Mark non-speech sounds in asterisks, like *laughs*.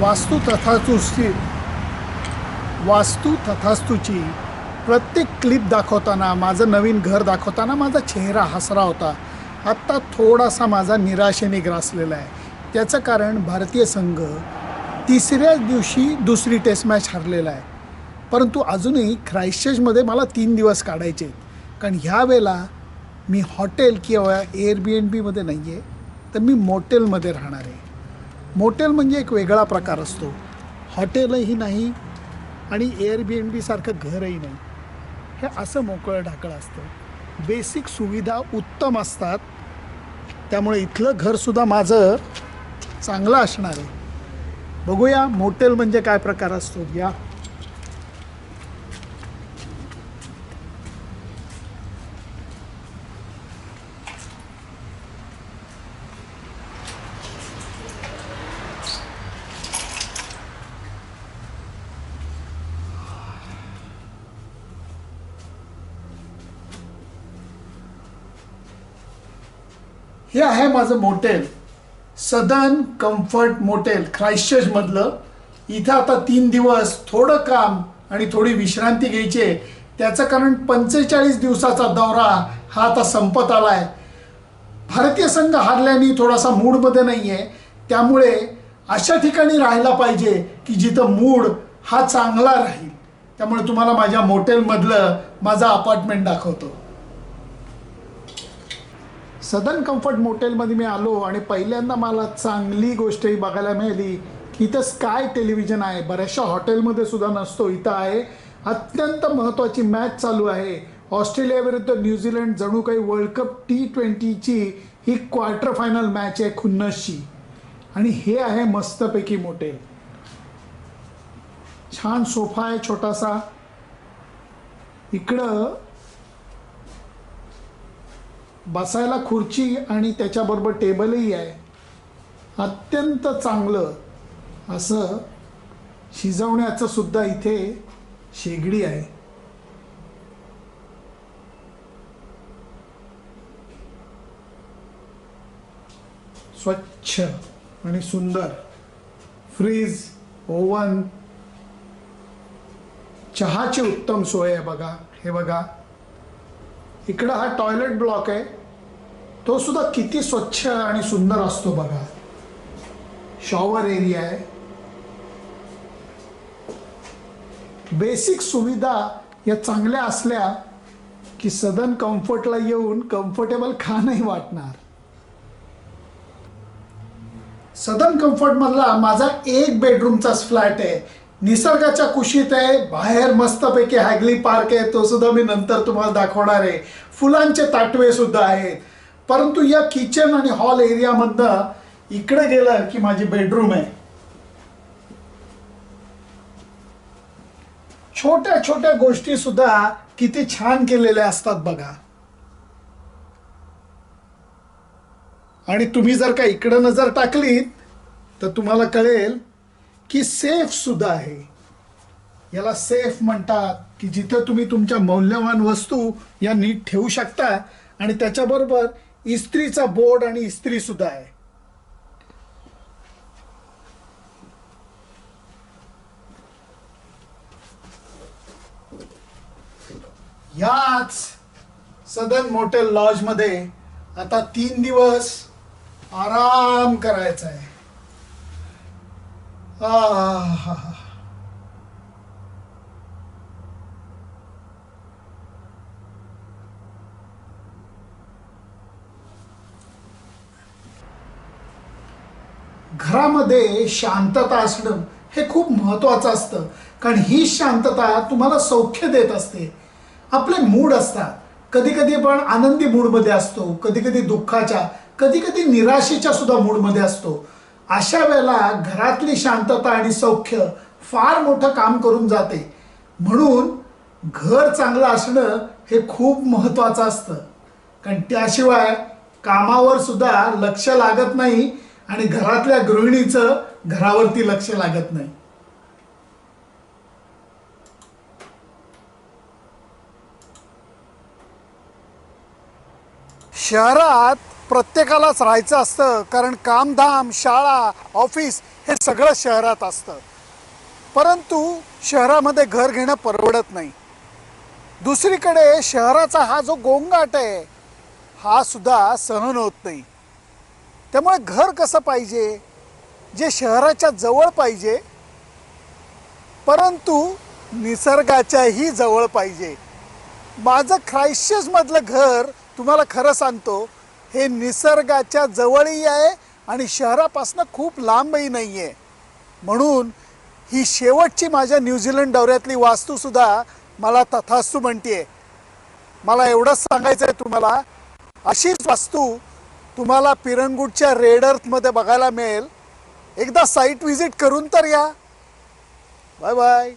वास्तू तथास्तूची वास्तू तथास्तूची प्रत्येक क्लिप दाखवताना माझं नवीन घर दाखवताना माझा चेहरा हसरा होता. आत्ता थोडासा माझा निराशेने ग्रासलेला आहे. त्याचं कारण भारतीय संघ तिसऱ्याच दिवशी दुसरी टेस्ट मॅच हरलेला आहे. परंतु अजूनही ख्राईस्टचर्चमध्ये मला तीन दिवस काढायचे आहेत. कारण ह्या वेळेला मी हॉटेल किंवा एअर बी एन बीमध्ये नाही आहे तर मी मोटेलमध्ये राहणार आहे. मोटेल म्हणजे एक वेगळा प्रकार असतो. हॉटेलही नाही आणि एअर बी एन बीसारखं घरही नाही. हे असं मोकळं ढाकळं असतं. बेसिक सुविधा उत्तम असतात. त्यामुळे इथलं घरसुद्धा माझं चांगलं असणार आहे. बघूया मोटेल म्हणजे काय प्रकार असतो. या हे आहे माझं मोटेल. सदन कम्फर्ट मोटेल ख्राईस्टचर्चमधलं इथं आता तीन दिवस थोडं काम आणि थोडी विश्रांती घ्यायची आहे. त्याचं कारण पंचेचाळीस दिवसाचा दौरा हा आता संपत आला आहे भारतीय संघ हारल्याने थोडासा मूडमध्ये नाही आहे त्यामुळे अशा ठिकाणी राहायला पाहिजे की जिथं मूड हा चांगला राहील. त्यामुळे तुम्हाला माझ्या मोटेलमधलं माझं अपार्टमेंट दाखवतो. सदन कम्फर्ट मोटेलमध्ये मी आलो आणि पहिल्यांदा मला चांगली गोष्ट ही बघायला मिळाली. की इथं स्काय टेलिव्हिजन आहे. बऱ्याचशा हॉटेलमध्ये सुद्धा नसतो. इथं आहे. अत्यंत महत्त्वाची मॅच चालू आहे. ऑस्ट्रेलियाविरुद्ध न्यूझीलंड जणू काही वर्ल्ड कप टी ट्वेंटीची ही क्वार्टर फायनल मॅच आहे खुन्नसची आणि हे आहे मस्तपैकी मोटेल. छान सोफा आहे छोटासा. इकडं बसायला खुर्ची आणि त्याच्याबरोबर टेबलही आहे. अत्यंत चांगलं असं शिजवण्याचं सुद्धा इथे शेगडी आहे. स्वच्छ आणि सुंदर फ्रीज ओव्हन चहाची उत्तम सोय आहे बघा. हे बघा. इकडं हा टॉयलेट ब्लॉक आहे. तो सुद्धा किती स्वच्छ आणि सुंदर असतो बघा. शॉवर एरिया आहे. बेसिक सुविधा या चांगल्या असल्या की सदन कम्फर्टला येऊन कम्फर्टेबल *laughs* का नाही वाटणार. सदन कम्फर्टमधला माझा एक बेडरूमचाच फ्लॅट आहे. निसर्गाच्या कुशीत आहे बाहेर मस्तपैकी हॅगली पार्क आहे तो सुद्धा मी नंतर तुम्हाला दाखवणार आहे. फुलांचे ताटवे सुद्धा आहेत. परंतु या किचन आणि हॉल एरियामधनं इकडे गेलं की माझी बेडरूम आहे. छोट्या छोट्या गोष्टी सुद्धा किती छान केलेल्या असतात बघा. आणि तुम्ही जर का इकडं नजर टाकलीत तर तुम्हाला कळेल की सेफ सुद्धा आहे. याला सेफ म्हणतात की जिथं तुम्ही तुमच्या मौल्यवान वस्तू या नीट ठेवू शकता आणि त्याच्याबरोबर इस्त्रीचा बोर्ड आणि इस्त्री सुद्धा आहे. याच सदन मोटेल लॉजमध्ये आता तीन दिवस आराम करायचा आहे. घरामध्ये शांतता असणं हे खूप महत्वाचं असतं. कारण ही शांतता तुम्हाला सौख्य देत असते. आपले मूड असतात. कधी कधी आपण आनंदी मूडमध्ये असतो. कधी कधी दुःखाच्या कधी कधी निराशेच्या सुद्धा मूडमध्ये असतो. अशा वेळेला घरातली शांतता आणि सौख्य फार मोठं काम करून जाते. म्हणून घर चांगलं असणं हे खूप महत्वाचं असतं. कारण त्याशिवाय कामावर सुद्धा लक्ष लागत नाही आणि घरातल्या गृहिणीचं घरावरती लक्ष लागत नाही. शहरात प्रत्येकालाच राहायचं असतं कारण कामधाम शाळा ऑफिस हे सगळं शहरात असतं. परंतु शहरामध्ये घर घेणं परवडत नाही. दुसरीकडे शहराचा हा जो गोंगाट आहे हा सुद्धा सहन होत नाही. त्यामुळे घर कसं पाहिजे? जे शहराच्या जवळ पाहिजे परंतु निसर्गाच्याही जवळ पाहिजे. माझं ख्रायशियसमधलं घर तुम्हाला खरं सांगतो हे निसर्गाच्या जवळही आहे आणि शहरापासून खूप लांबही नाही आहे म्हणून ही शेवटची माझ्या न्यूझीलंड दौऱ्यातली वास्तूसुद्धा मला तथास्तू म्हणते मला एवढंच सांगायचं आहे तुम्हाला अशीच वास्तू तुम्हाला पिरंगुटच्या रेड अर्थमध्ये बघायला मिळेल. एकदा साईट व्हिजिट करून तर या. Bye bye.